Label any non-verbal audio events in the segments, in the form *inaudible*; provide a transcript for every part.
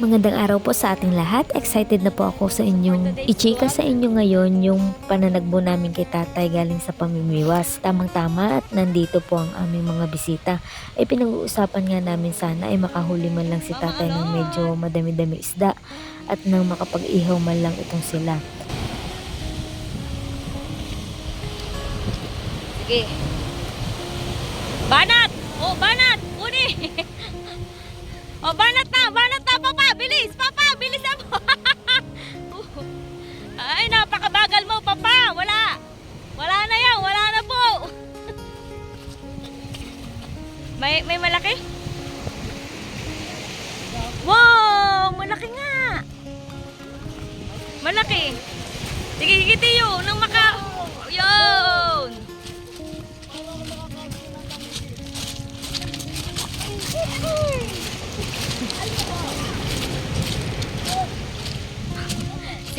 Magandang araw po sa ating lahat. Excited na po ako sa inyong ichika sa inyo ngayon yung pananagbo namin kay tatay galing sa pamimiwas. Tamang-tama at nandito po ang aming mga bisita. Ay pinag-uusapan nga namin sana ay makahuli man lang si tatay ng medyo madami-dami isda at nang makapag-ihaw man lang itong sila. Sige. Banat! Oh, banat! Uni! *laughs* oh, banat na! Banat na! Bilis! Papa! Bilis na po! *laughs* Ay, napakabagal mo, papa! Wala! Wala na yan! Wala na po! *laughs* may, may malaki? Wow! Malaki nga! Malaki! Sige, sige, Tiyo! Nang maka... Yun!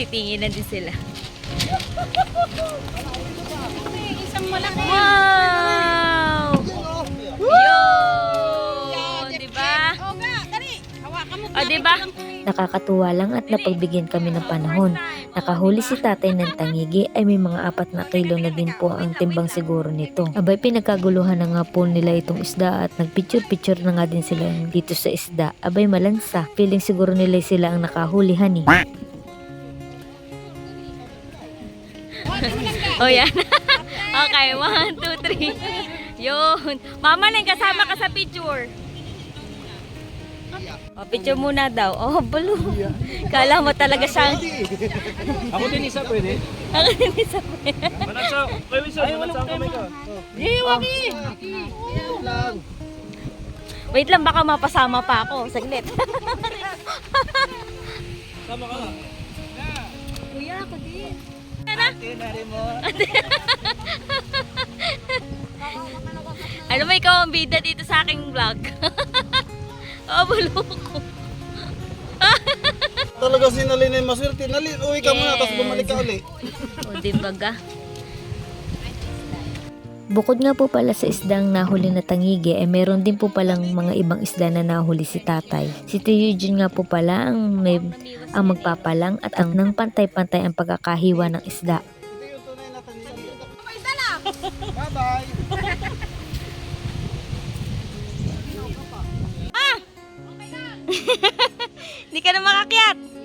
Titingin na din sila. Isang malaki. Wow! Yun! Diba? O nga, dali. Hawakan mo. O, diba? Nakakatuwa lang at napagbigyan kami ng panahon. Nakahuli si tatay ng tangigi ay may mga apat na kilo na din po ang timbang siguro nito. Abay pinagkaguluhan na nga po nila itong isda at nagpicture-picture na nga din sila dito sa isda. Abay malansa. Feeling siguro nila sila ang nakahulihan eh. O, yan. *laughs* okay, one, two, three. Yun. Mama lang, kasama ka sa picture. O, picture muna daw. Oh, balo. Kala mo talaga siya. Ako din isa pwede. Ang inis ako. Manatsa, kayo isa, manatsa ang kamay ko. Iwagi! Wait lang, baka mapasama pa ako. Saglit. Sama ka nga. Kuya, ako din. Ano? Ano *laughs* mo ikaw ang bida dito sa aking vlog? *laughs* oh, buloko. Talaga si Nalin ay maswerte. Nalin, uwi ka muna, tapos Yes. bumalik ka uli. O, di ba ga? Bukod nga po pala sa isdang nahuli na tangigi, eh meron din po palang mga ibang isda na nahuli si tatay. Si Tio Eugene nga po pala ang, may, ang magpapalang at ang nang pantay-pantay ang pagkakahiwa ng isda. Bye-bye. *laughs* Hindi ka na makakyat.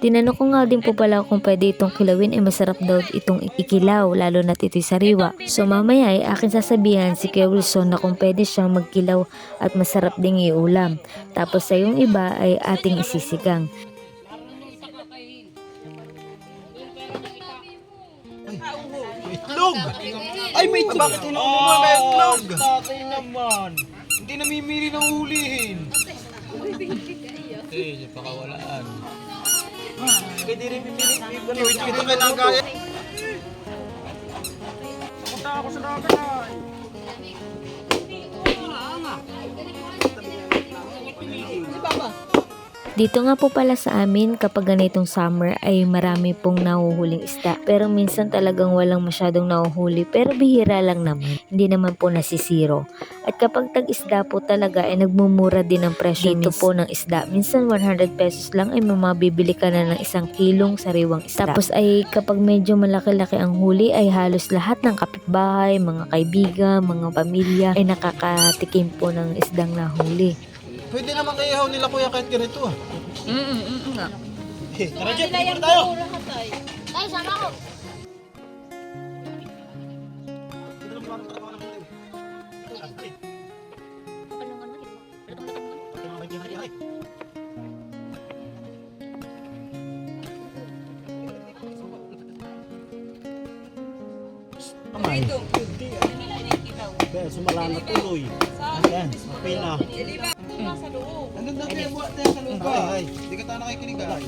Tinanong ko nga din po pala kung pwede itong kilawin ay masarap daw itong ikilaw lalo na't ito'y sariwa. So mamaya ay akin sasabihan si Kuya Wilson na kung pwede siyang magkilaw at masarap ding iulam. Tapos sa yung iba ay ating isisigang. Itlog! Ay, may itlog! Bakit inuulo mo may itlog? Tatay naman. Hindi namimili ng hulihin. Eh, pakawalaan. Pwede rin pipili. Ito kailangan kaya. Dito nga po pala sa amin kapag ganitong summer ay marami pong nahuhuling isda. Pero minsan talagang walang masyadong nahuhuli pero bihira lang naman. Hindi naman po nasisiro. At kapag tag-isda po talaga ay nagmumura din ang presyo dito po ng isda. Minsan 100 pesos lang ay mamabibili ka na ng isang kilong sariwang isda. Tapos ay kapag medyo malaki-laki ang huli ay halos lahat ng kapitbahay, mga kaibigan, mga pamilya ay nakakatikim po ng isdang nahuli. Pwede naman kaihaw nila kuya kahit ganito ah. Mm mm nga. Eh, Tara Jeff, picture tayo. Ay, sama ko. Kamay. Kaya sumala na tuloy. Ayan, okay na. Ang ganda kaya buhat na yan sa loob ay. Hindi ka tayo nakikinig ay.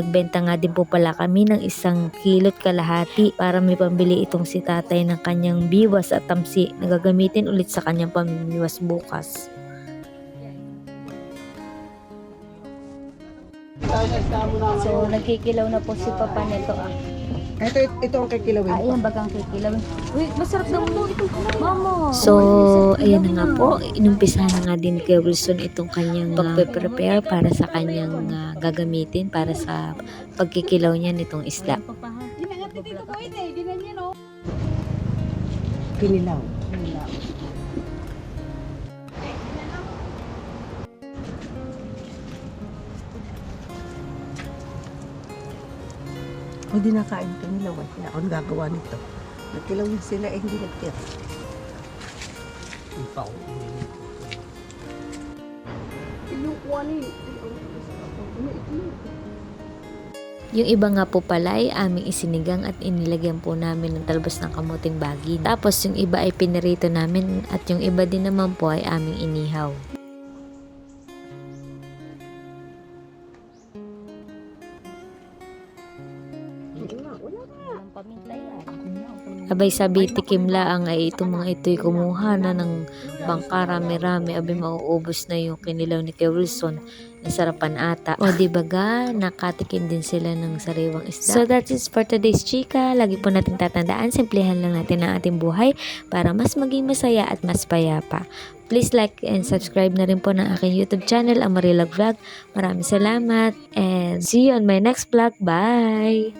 Nagbenta nga din po pala kami ng isang kilot kalahati para may pambili itong si tatay ng kanyang biwas at tamsi na gagamitin ulit sa kanyang pamimiwas bukas. So, nagkikilaw na po si Papa nito ah. Ito, ito ang kikilawin ko. Ayan, bagang kikilawin. Uy, masarap daw mo ito. Mama. So, ayan na nga po, inumpisahan na nga din kay Wilson itong kanyang pagpe-prepare para sa kanyang ah, gagamitin para sa pagkikilaw niya nitong isda. Kinilaw. Kinilaw. O di nakain kinilaw. Wala akong gagawa nito. Nagkilaw na sila eh, hindi nagtira. Ipaw. Yung iba nga po pala ay aming isinigang at inilagyan po namin ng talbos ng kamuting bagi. Tapos yung iba ay pinirito namin at yung iba din naman po ay aming inihaw. Abay sabi tikim laang ay itong mga ito'y kumuha na ng bangka rami-rami abay mauubos na yung kinilaw ni Kay Wilson nasarapan ata. O di baga, nakatikim din sila ng sariwang isda. So that is for today's chika. Lagi po natin tatandaan, simplihan lang natin ang ating buhay para mas maging masaya at mas payapa. Please like and subscribe na rin po ng aking YouTube channel, Amarilog Vlog. Maraming salamat and see you on my next vlog. Bye!